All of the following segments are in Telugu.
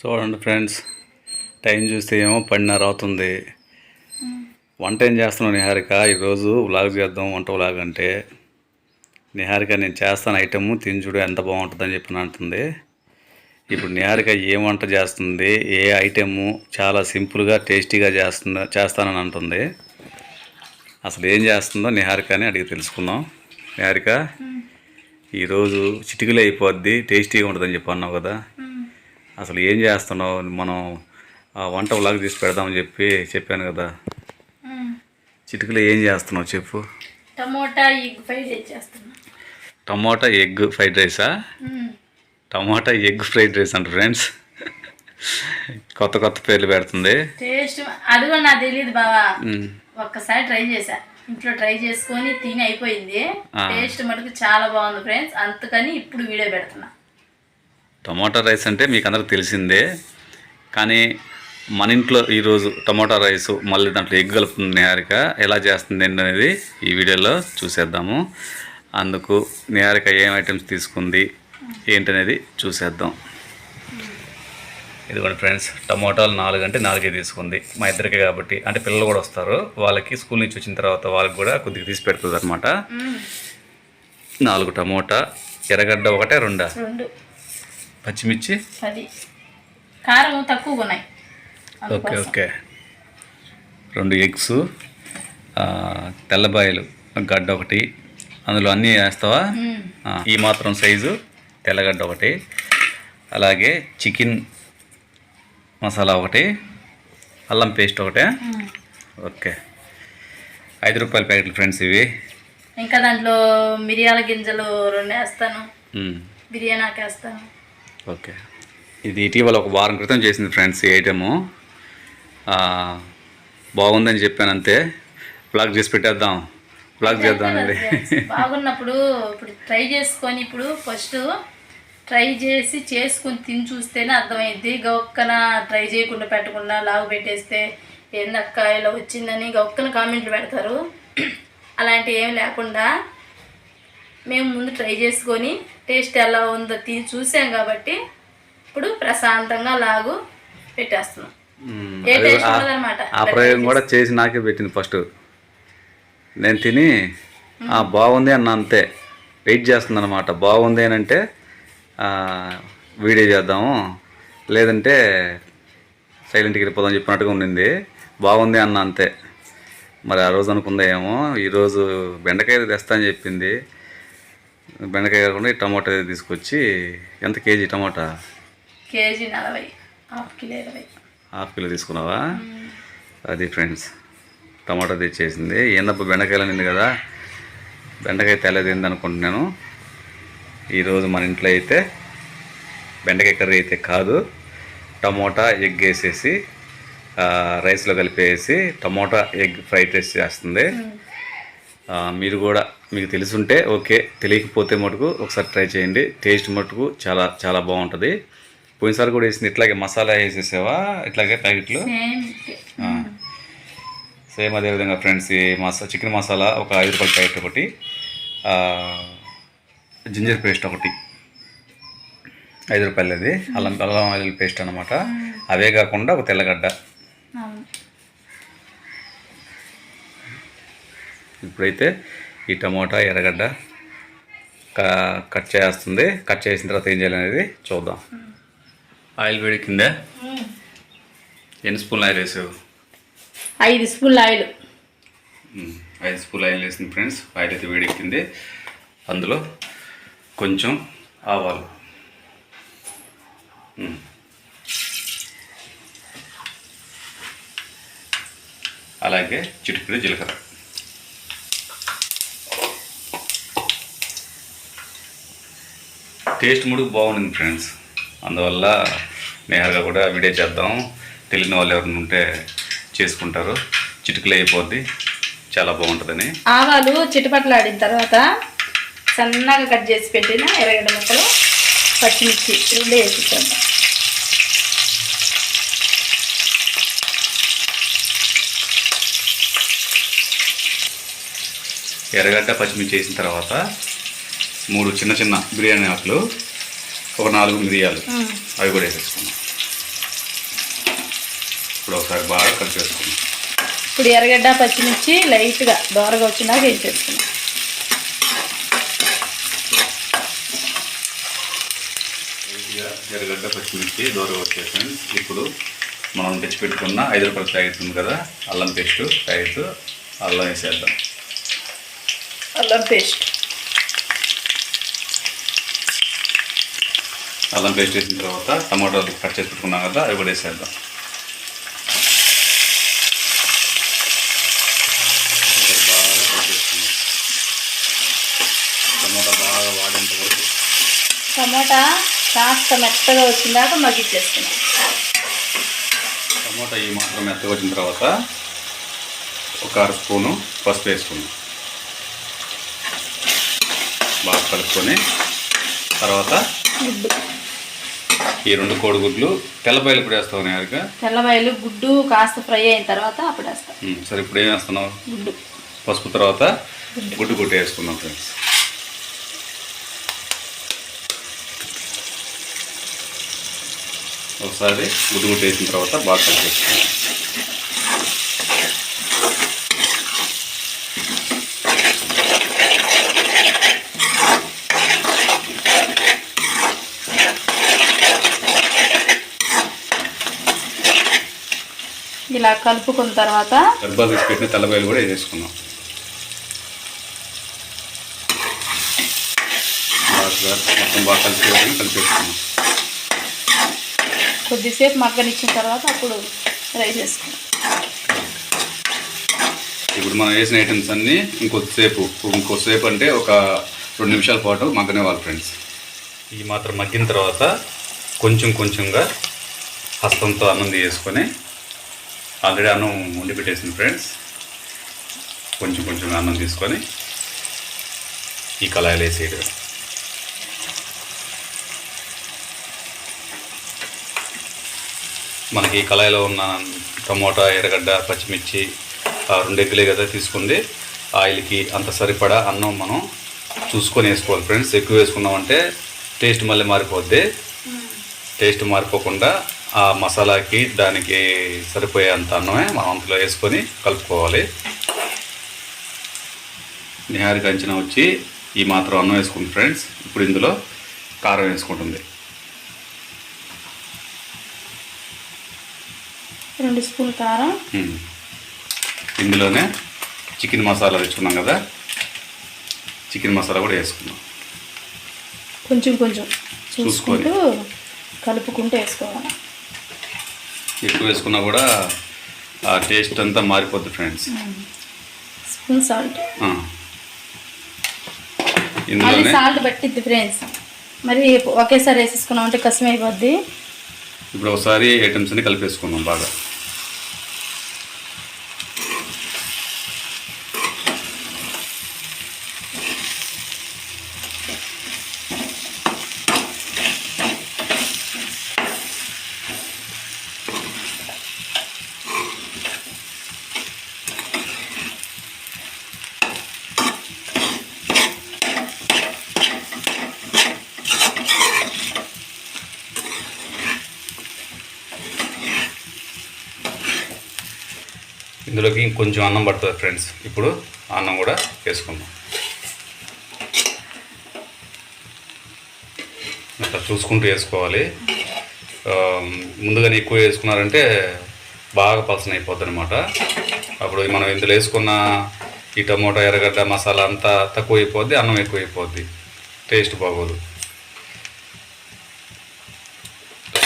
చూడండి ఫ్రెండ్స్ టైం చూస్తే ఏమో పన్నెండున్నర అవుతుంది. వంట ఏం చేస్తున్నావు నిహారిక? ఈరోజు వ్లాగ్ చేద్దాం వంట వ్లాగ్ అంటే నిహారిక నేను చేస్తాను ఐటమ్ తిని చూడు ఎంత బాగుంటుందని చెప్పి అంటుంది. ఇప్పుడు నిహారిక ఏం వంట చేస్తుంది ఏ ఐటెము చాలా సింపుల్గా టేస్టీగా చేస్తుందో చేస్తానని అంటుంది. అసలు ఏం చేస్తుందో నిహారిక అని అడిగి తెలుసుకుందాం. నిహారిక ఈరోజు చిటికలు అయిపోద్ది టేస్టీగా ఉంటుందని చెప్పి అన్నావు కదా. అసలు ఏం చేస్తున్నావు? మనం వంట వ్లాగ్ తీసి పెడదామని చెప్పి చెప్పాను కదా. చిటికలో ఏం చేస్తున్నావు చెప్పు. టమోటా ఎగ్ ఫ్రైడ్ రైస్ చేస్తున్నా టమోటా ఎగ్ ఫ్రైడ్ రైసా? టమాటా ఎగ్ ఫ్రైడ్ రైస్ అంట ఫ్రెండ్స్. కొత్త కొత్త పేర్లు పెడుతుంది. టేస్ట్ అది కూడా నాకు తెలియదు బావా. ఒక్కసారి ట్రై చేశా. ఇంట్లో ట్రై చేసుకొని తిని అయిపోయింది. టేస్ట్ మటుకు చాలా బాగుంది ఫ్రెండ్స్. అందుకని ఇప్పుడు వీడియో పెడుతున్నా. టమాటా రైస్ అంటే మీకు అందరికి తెలిసిందే. కానీ మన ఇంట్లో ఈరోజు టమాటా రైస్ మళ్ళీ దాంట్లో ఎగ్ కలుపుతుంది నిహారిక. ఎలా చేస్తుంది అనేది ఈ వీడియోలో చూసేద్దాము. అందుకు నిహారిక ఏం ఐటమ్స్ తీసుకుంది ఏంటనేది చూసేద్దాం. ఇదిగోండి ఫ్రెండ్స్ టమోటాలు నాలుగు అంటే నాలుగే తీసుకుంది. మా ఇద్దరికి కాబట్టి అంటే పిల్లలు కూడా వస్తారు. వాళ్ళకి స్కూల్ నుంచి వచ్చిన తర్వాత వాళ్ళకి కూడా కొద్దిగా తీసి పెడుతుంది అనమాట నాలుగు టమోటా ఎర్రగడ్డ ఒకటే రెండు. పచ్చిమిర్చి? పది. కారం తక్కువగా ఉన్నాయి. ఓకే. ఓకే. రెండు ఎగ్స్ తెల్లబాయలు గడ్డ ఒకటి. అందులో అన్నీ వేస్తావా? ఈ మాత్రం సైజు తెల్లగడ్డ ఒకటి. అలాగే చికెన్ మసాలా ఒకటి అల్లం పేస్ట్ ఒకటే. ఓకే. ఐదు రూపాయల ప్యాకెట్లు ఫ్రెండ్స్ ఇవి. ఇంకా దాంట్లో మిరియాల గింజలు రెండు వేస్తాను. మ్మ్. బిర్యానీకి వేస్తాను ఓకే. ఇది ఇటీవల ఒక వారం క్రితం చేసింది ఫ్రెండ్స్ ఈ ఐటము. బాగుందని చెప్పాను అంతే. బ్లాగ్ చేసి పెట్టేద్దాం. బ్లాగ్ చేద్దాం అనేది బాగున్నప్పుడు ఇప్పుడు ట్రై చేసుకొని ఇప్పుడు ఫస్ట్ ట్రై చేసి చేసుకొని తిని చూస్తేనే అర్థమైద్ది. గొక్కన ట్రై చేయకుండా పెట్టకుండా లాగు పెట్టేస్తే ఏందక్క ఇలా వచ్చిందని గొక్కన కామెంట్లు పెడతారు. అలాంటి ఏం లేకుండా మేము ముందు ట్రై చేసుకొని టేస్ట్ ఎలా ఉందో తిని చూసాం కాబట్టి ఇప్పుడు ప్రశాంతంగా లాగు పెట్టేస్తున్నాం. ఏ టేస్ట్ ఆ- ఉండదన్నమాట. ఆ ప్రయోగం కూడా చేసి. నాకే పెట్టింది ఫస్ట్ నేను తిని "ఆ, బాగుంది అన్న అంతే. వెయిట్ చేస్తుంది అనమాట బాగుంది అని అంటే వీడియో చేద్దాము. లేదంటే సైలెంట్కి వెళ్ళిపోదాం చెప్పినట్టుగా ఉండింది. బాగుంది అన్న అంతే. మరి ఆ రోజు అనుకుందా ఏమో? ఈరోజు బెండకాయ తెస్తా అని చెప్పింది. బెండకాయ కాకుండా ఈ టమాటా తీసుకొచ్చి ఎంత కేజీ టమాటా? కేజీ నలభై. హాఫ్ కిలో ఇరవై. హాఫ్ కిలో తీసుకున్నావా? అది ఫ్రెండ్స్ టమాటా తెచ్చేసింది. ఏందప్ప బెండకాయలు అనింది కదా బెండకాయ తెల్లదింది అనుకుంటున్నాను. ఈరోజు మన ఇంట్లో అయితే బెండకాయ కర్రీ అయితే కాదు. టమోటా ఎగ్ వేసేసి రైస్లో కలిపేసి టమోటా ఎగ్ ఫ్రైడ్ రైస్ చేస్తుంది. మీరు కూడా మీకు తెలుసుంటే ఓకే తెలియకపోతే మటుకు ఒకసారి ట్రై చేయండి. టేస్ట్ మటుకు చాలా చాలా బాగుంటుంది. పోయినసారి కూడా వేసింది ఇట్లాగే మసాలా వేసేసావా? ఇట్లాగే ప్యాకెట్లు? సేమ్ అదేవిధంగా ఫ్రెండ్స్ ఈ మసా చికెన్ మసాలా ఒక ఐదు రూపాయల ప్యాకెట్ ఒకటి జింజర్ పేస్ట్ ఒకటి. ఐదు రూపాయలది. అల్లం అల్లం వెల్లుల్లి పేస్ట్ అనమాట అవే కాకుండా ఒక తెల్లగడ్డ. ఇప్పుడైతే ఈ టమోటా ఎర్రగడ్డ కట్ చేస్తుంది. కట్ చేసిన తర్వాత ఏం చేయాలనేది చూద్దాం. ఆయిల్ వేడికిందే ఎన్ని స్పూన్లు ఆయిల్ వేసావు? ఐదు స్పూన్ల ఆయిల్. ఐదు స్పూన్లు ఆయిల్ వేసింది ఫ్రెండ్స్. ఆయిల్ అయితే వేడెక్కింది అందులో కొంచెం ఆవాలు. అలాగే చిటికెడు జీలకర్ర. టేస్ట్ ముడుకు బాగుంది ఫ్రెండ్స్. అందువల్ల నేహాగా కూడా వీడియో చేద్దాం. తెలియని వాళ్ళు ఎవరైనా ఉంటే చేసుకుంటారు. చిటికలు అయిపోద్ది. చాలా బాగుంటుందని. ఆవాలు చిటపట్లాడిన తర్వాత సన్నగా కట్ చేసి పెట్టిన ఎర్రగడ్డ ముక్కలు పచ్చిమిర్చి రెండు వేసేసాను ఎర్రగడ్డ పచ్చిమిర్చి వేసిన తర్వాత మూడు చిన్న చిన్న బిర్యానీ ఆకులు ఒక నాలుగు మిరియాలు. అవి కూడా వేసేసుకున్నాం. ఇప్పుడు ఒకసారి బాగా కలిపేసుకుందాం ఇప్పుడు ఎర్రగడ్డ పచ్చిమిర్చి లైట్గా దోరగా వచ్చినాక వేసేసుకున్నాం. ఎర్రగడ్డ పచ్చిమిర్చి దూరం వచ్చాయి ఫ్రెండ్స్ ఇప్పుడు మనం తెచ్చి పెట్టుకున్న ఐదు రూపాయల ప్యాకెట్ ఉంది కదా అల్లం పేస్ట్ ప్యాకెట్ అల్లం వేసేద్దాం. అల్లం పేస్ట్. అల్లం పేస్ట్ వేసిన తర్వాత టమాటాలు కట్ చేసి పెట్టుకున్నాం కదా అవి కూడా వేసేద్దాం. టమాటా బాగా వాడేంత వరకు. టమోటా కాస్త మెత్తగా వచ్చిందాక మగ్గిచ్చేసుకున్నాం టమాటా ఈ మాత్రం మెత్తగా వచ్చిన తర్వాత ఒక అర స్పూను పసుపు వేసుకుందాం. బాగా కలుపుకొని తర్వాత ఈ రెండు కోడిగుడ్లు తెల్లపాయలు ఇప్పుడు వేస్తావు నేరుగా? తెల్లవాయలు గుడ్డు కాస్త ఫ్రై అయిన తర్వాత అప్పుడు వేస్తాం. సరే ఇప్పుడు ఏం వేస్తున్నావు? గుడ్డు. పసుపు తర్వాత గుడ్డు గుడ్డు వేసుకుందాం ఫ్రెండ్స్. ఒకసారి గుడ్డు గుడ్డు వేసిన తర్వాత బాగా కలిపేసుకుందాం. ఇలా కలుపుకున్న తర్వాత గర్భాలు తీసి పెట్టిన తెల్లబాయలు కూడా వేసేసుకున్నాం. బాగా మొత్తం బాగా కలిపి కలిపేసుకున్నాం. కొద్దిసేపు మగ్గనిచ్చిన తర్వాత అప్పుడు ఫ్రై చేసుకున్నాం. ఇప్పుడు మనం వేసిన ఐటమ్స్ అన్నీ ఇంకొద్దిసేపు ఇంకొద్దిసేపు అంటే ఒక రెండు నిమిషాల పాటు మగ్గనివ్వాలి ఫ్రెండ్స్. ఈ మాత్రం మగ్గిన తర్వాత కొంచెం కొంచెంగా హస్తంతో అన్నం తీసుకొని ఆల్రెడీ అన్నం వండి పెట్టేసింది ఫ్రెండ్స్. కొంచెం కొంచెం అన్నం తీసుకొని ఈ కళాయిలు వేసేయడం మనకి ఈ కళాయిలో ఉన్న టమోటా ఎర్రగడ్డ పచ్చిమిర్చి ఆ రెండు ఎగ్గులే కదా తీసుకుంది. ఆయిల్కి అంత సరిపడా అన్నం మనం చూసుకొని వేసుకోవాలి ఫ్రెండ్స్. ఎక్కువ వేసుకున్నామంటే టేస్ట్ మళ్ళీ మారిపోద్ది. టేస్ట్ మారిపోకుండా ఆ మసాలాకి దానికి సరిపోయే అంత అన్నమే మనం అంతలో వేసుకొని కలుపుకోవాలి. నిహారిక అంచనా వచ్చి ఈ మాత్రం అన్నం వేసుకుంది ఫ్రెండ్స్. ఇప్పుడు ఇందులో కారం వేసుకుంటుంది. రెండు స్పూన్ కారం. ఇందులోనే చికెన్ మసాలా తెచ్చుకున్నాం కదా. చికెన్ మసాలా కూడా వేసుకున్నాం కొంచెం కొంచెం. చూసుకుంటూ కలుపుకుంటూ వేసుకోవాలి. ఎక్కువ వేసుకున్నా కూడా ఆ టేస్ట్ అంతా మారిపోద్ది ఫ్రెండ్స్. Spoon salt. ఇందులోనే సాల్ట్ పట్టిద్ది ఫ్రెండ్స్. మరి ఒకేసారి వేసేసుకున్నాం అంటే కష్టం అయిపోద్ది ఇప్పుడు ఒకసారి ఐటమ్స్ అన్ని కలిపేసుకున్నాం బాగా. ఇందులోకి ఇంకొంచెం అన్నం పడుతుంది ఫ్రెండ్స్. ఇప్పుడు అన్నం కూడా వేసుకుందాం. అట్లా చూసుకుంటూ వేసుకోవాలి. ముందుగానే ఎక్కువ వేసుకున్నారంటే బాగా పలసన అయిపోద్ది అనమాట అప్పుడు మనం ఇందులో వేసుకున్న ఈ టమోటా ఎర్రగడ్డ మసాలా అంతా తక్కువ అయిపోద్ది అన్నం ఎక్కువ అయిపోద్ది. టేస్ట్ బాగోదు.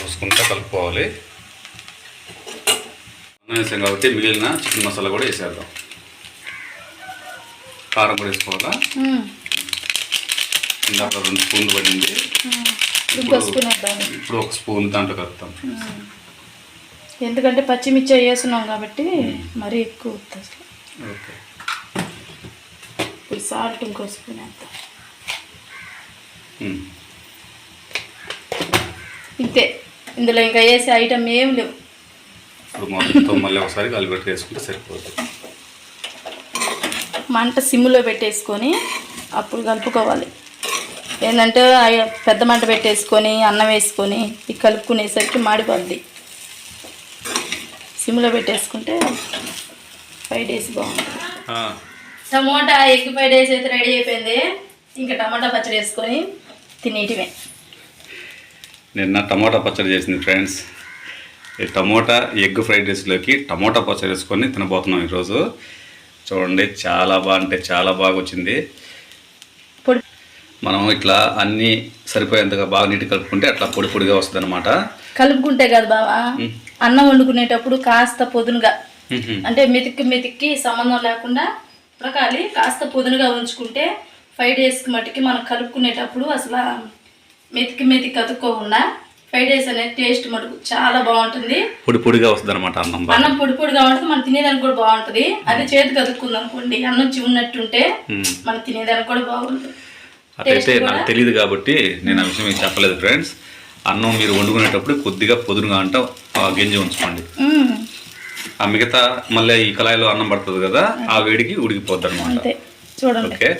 చూసుకుంటూ చూసుకుంటా కలుపుకోవాలి. వేసాం కాబట్టి మిగిలిన చికెన్ మసాలా కూడా వేసేద్దాం. కారం కూడా వేసుకోవాలా. ఇందాక రెండు స్పూన్లు పడింది. ఇప్పుడు ఒక స్పూన్ దాంట్లో కలుపుతాం. ఎందుకంటే పచ్చిమిర్చి వేస్తున్నాం కాబట్టి మరీ ఎక్కువ వస్తుంది ఓకే. ఇప్పుడు సాల్ట్ ఇంకో స్పూన్ వేద్దాం. ఇంతే. ఇందులో ఇంకా వేసే ఐటమ్ ఏం లేవు. ఇప్పుడు మొత్తం మళ్ళీ ఒకసారి కలిపెట్టి వేసుకుంటే సరిపోతుంది మంట సిమ్లో పెట్టేసుకొని అప్పుడు కలుపుకోవాలి. ఏంటంటే పెద్ద మంట పెట్టేసుకొని అన్నం వేసుకొని ఇది కలుపుకునేసరికి మాడిపోద్ది. సిమ్లో పెట్టేసుకుంటే ఫైవ్ డేస్ బాగుంటుంది. టమోటా ఎగ్ ఫైవ్ డేస్ అయితే రెడీ అయిపోయింది. ఇంకా టమాటా పచ్చడి వేసుకొని తినేయటమే నిన్న టమోటా పచ్చడి చేసింది ఫ్రెండ్స్. ఈ టమోటా ఎగ్ ఫ్రైడ్ రైస్లోకి టమోటా పచ్చడి వేసుకొని తినబోతున్నాం ఈరోజు. చూడండి చాలా బాగా అంటే చాలా బాగా వచ్చింది పొడి మనం ఇట్లా అన్నీ సరిపోయేంతగా బాగా నీటి కలుపుకుంటే అట్లా పొడి పొడిగా వస్తుంది అనమాట కలుపుకుంటే కదా బావా. అన్నం వండుకునేటప్పుడు కాస్త పొదునుగా. అంటే మెతికి మెతికి సంబంధం లేకుండా ప్రకాలి కాస్త పొదునుగా ఉంచుకుంటే ఫైవ్ డేస్కి మట్టుకి మనం కలుపుకునేటప్పుడు అసలు మెతికి మెతికి కతుక్కోకుండా ఫైవ్ డేస్ అనేది టేస్ట్ మటుకు చాలా బాగుంటుంది. పొడి పొడిగా వస్తుంది అనమాట అన్నం అన్నం పొడి పొడిగా ఉంటుంది మనం తినేదానికి కూడా బాగుంటుంది. అదే చేతి కదుక్కుంది అనుకోండి అన్నం చిన్నట్టుంటే మ్మ్. మనం తినేదానికి కూడా బాగుంటుంది. అట్లయితే నాకు తెలియదు కాబట్టి నేను ఆ విషయం మీకు చెప్పలేదు ఫ్రెండ్స్. అన్నం మీరు వండుకునేటప్పుడు కొద్దిగా పొదునుగా అంటే ఆ గింజ ఉంచుకోండి. ఆ మిగతా మళ్ళీ ఈ కళాయిలో అన్నం పడుతుంది కదా ఆ వేడికి ఉడికిపోద్ది అనమాట చూడండి. ఓకే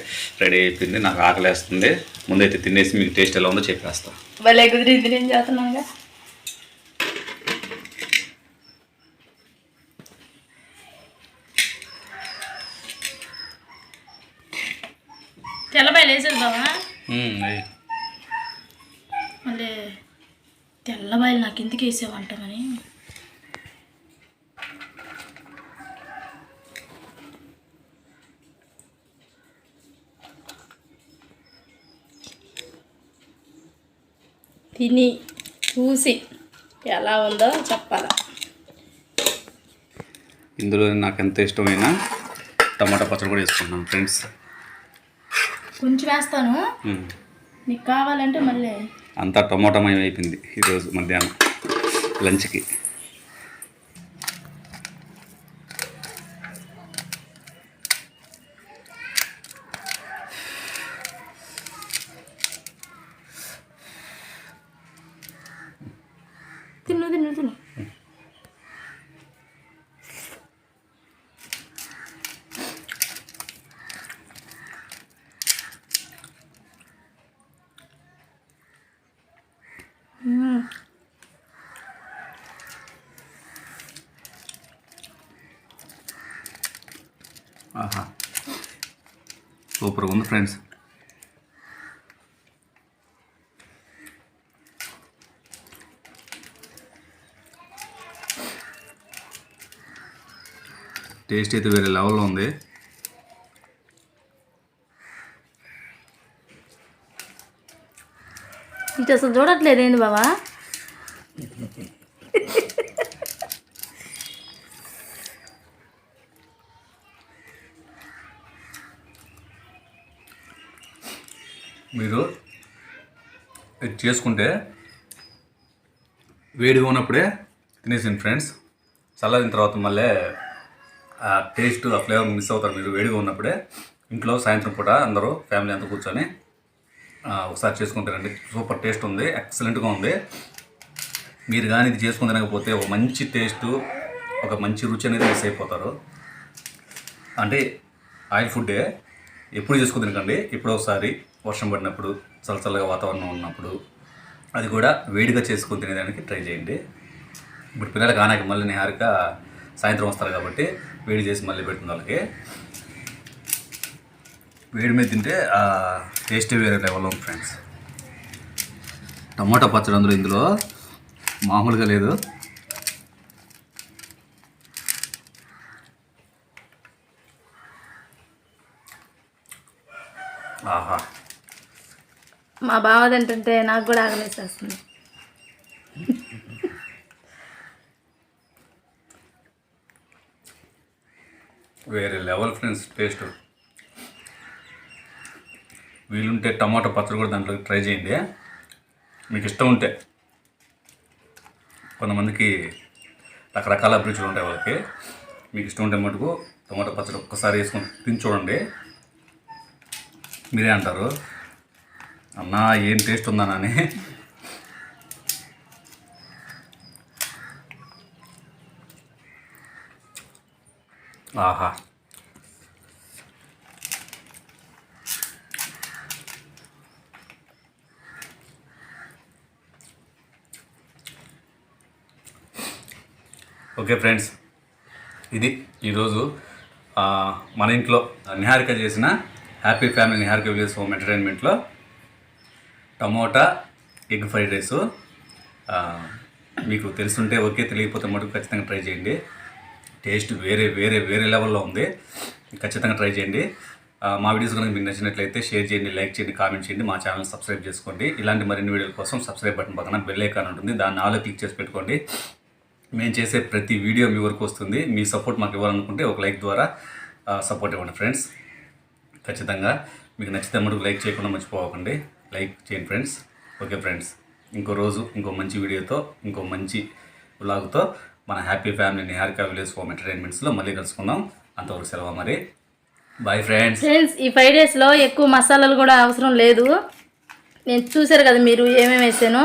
రెడీ అయిపోయింది. నాకు ఆకలేస్తుంది. ముందైతే తినేసి మీకు టేస్ట్ ఎలా ఉందో చెప్పేస్తా. భలే కుదిరింది. నేను చేస్తున్నాగా తెల్లబాయలు వేసేది బావా మళ్ళీ తెల్లబాయలు నాకు ఎందుకు వేసేవంటామని? తిని చూసి ఎలా ఉందో చెప్పాలా? ఇందులో నాకు ఎంత ఇష్టమైన టమాటా పచ్చడి కూడా వేసుకుంటున్నాను ఫ్రెండ్స్. కొంచెం వేస్తాను. నీకు కావాలంటే మళ్ళీ. అంతా టమాటామయం అయిపోయింది ఈరోజు మధ్యాహ్నం లంచ్కి. తిను తిను తిను మ్మ్. ఆహా సూపర్గా ఉంది ఫ్రెండ్స్ టేస్ట్ అయితే వేరే లెవెల్లో ఉంది. ఇది అసలు చూడట్లేదు ఏంది బావా? మీరు ఇది చేసుకుంటే వేడిగా ఉన్నప్పుడే తినేసింది ఫ్రెండ్స్. చల్లారిన తర్వాత మళ్ళీ ఆ టేస్ట్ ఆ ఫ్లేవర్ మిస్ అవుతారు. మీరు వేడిగా ఉన్నప్పుడే ఇంట్లో సాయంత్రం పూట అందరూ ఫ్యామిలీ అంతా కూర్చొని ఒకసారి చేసుకుని తినండి సూపర్ టేస్ట్ ఉంది. ఎక్సలెంట్గా ఉంది. మీరు కానీ ఇది చేసుకుని తినకపోతే ఒక మంచి టేస్ట్ ఒక మంచి రుచి అనేది మిస్ అయిపోతారు. అంటే ఆయిల్ ఫుడ్డే ఎప్పుడు చేసుకుని తినకండి. ఇప్పుడు ఒకసారి వర్షం పడినప్పుడు చల్ల చల్లగా వాతావరణం ఉన్నప్పుడు అది కూడా వేడిగా చేసుకుని తినేదానికి ట్రై చేయండి. ఇప్పుడు పిల్లలకి ఆనాక మళ్ళీ నిహారిక సాయంత్రం వస్తారు కాబట్టి వేడి చేసి మళ్ళీ పెడుతుంది వాళ్ళకి. వేడి మీద తింటే టేస్ట్ వేరే లెవెల్లో ఉంది ఫ్రెండ్స్ టమాటా పచ్చడి అందులో ఇందులో మామూలుగా లేదు. ఆహా. మా బావ తింటుంటే నాకు కూడా ఆగలేసేస్తుంది వేరే లెవెల్ ఫ్రెండ్స్ టేస్ట్. వీలుంటే టమాటా పచ్చడి కూడా దాంట్లో ట్రై చేయండి. మీకు ఇష్టం ఉంటే. కొంతమందికి రకరకాల అభిరుచులు ఉంటాయి వాళ్ళకి. మీకు ఇష్టం ఉంటే మటుకు టమాటా పచ్చడి ఒక్కసారి వేసుకొని తిని చూడండి. మీరే అంటారు. అన్నా ఏం టేస్ట్ ఉందా అని. ఆహా. ఓకే ఫ్రెండ్స్ ఇది ఈరోజు మన ఇంట్లో నిహారిక చేసిన happy family Niharika village home ఎంటర్టైన్మెంట్లో tomato egg fried rice. మీకు తెలుసుంటే ఓకే తెలియకపోతే మటుకు ఖచ్చితంగా ట్రై చేయండి. టేస్ట్ వేరే వేరే వేరే లెవెల్లో ఉంది. ఖచ్చితంగా ట్రై చేయండి. మా వీడియోస్ కనుక మీకు నచ్చినట్లయితే షేర్ చేయండి లైక్ చేయండి కామెంట్ చేయండి. మా ఛానల్ సబ్స్క్రైబ్ చేసుకోండి. ఇలాంటి మరిన్ని వీడియోల కోసం సబ్స్క్రైబ్ బటన్ పక్కన బెల్ ఐకాన్ ఉంటుంది. దాన్ని ఆలో క్లిక్ చేసి పెట్టుకోండి. మేము చేసే ప్రతి వీడియో మీ వరకు వస్తుంది. మీ సపోర్ట్ మాకు ఇవ్వాలనుకుంటే ఒక లైక్ ద్వారా సపోర్ట్ ఇవ్వండి ఫ్రెండ్స్. ఖచ్చితంగా మీకు నచ్చితే మటుకు లైక్ చేయకుండా మర్చిపోకండి. లైక్ చేయండి ఫ్రెండ్స్. Okay friends. ఇంకో రోజు ఇంకో మంచి వీడియోతో ఇంకో మంచి బ్లాగ్తో మన happy family Niharika village home ఎంటర్టైన్మెంట్స్లో మళ్ళీ కలుసుకుందాం. అంతవరకు సెలవు మరి. బాయ్ ఫ్రెండ్స్ ఫ్రెండ్స్ ఈ ఫ్రైడ్ రైస్లో ఎక్కువ మసాలాలు కూడా అవసరం లేదు. నేను చూశారు కదా మీరు ఏమేమి వేసానో.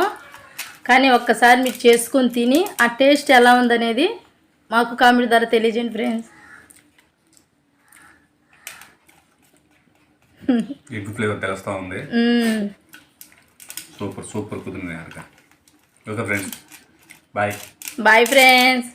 కానీ ఒక్కసారి మీకు చేసుకొని తిని ఆ టేస్ట్ ఎలా ఉందనేది మాకు కామెంట్ ద్వారా తెలియజేయండి ఫ్రెండ్స్ ఎగ్ ఫ్లేవర్ తెలుస్తూ ఉంది. సూపర్ సూపర్ కుదిరింది okay friends bye bye friends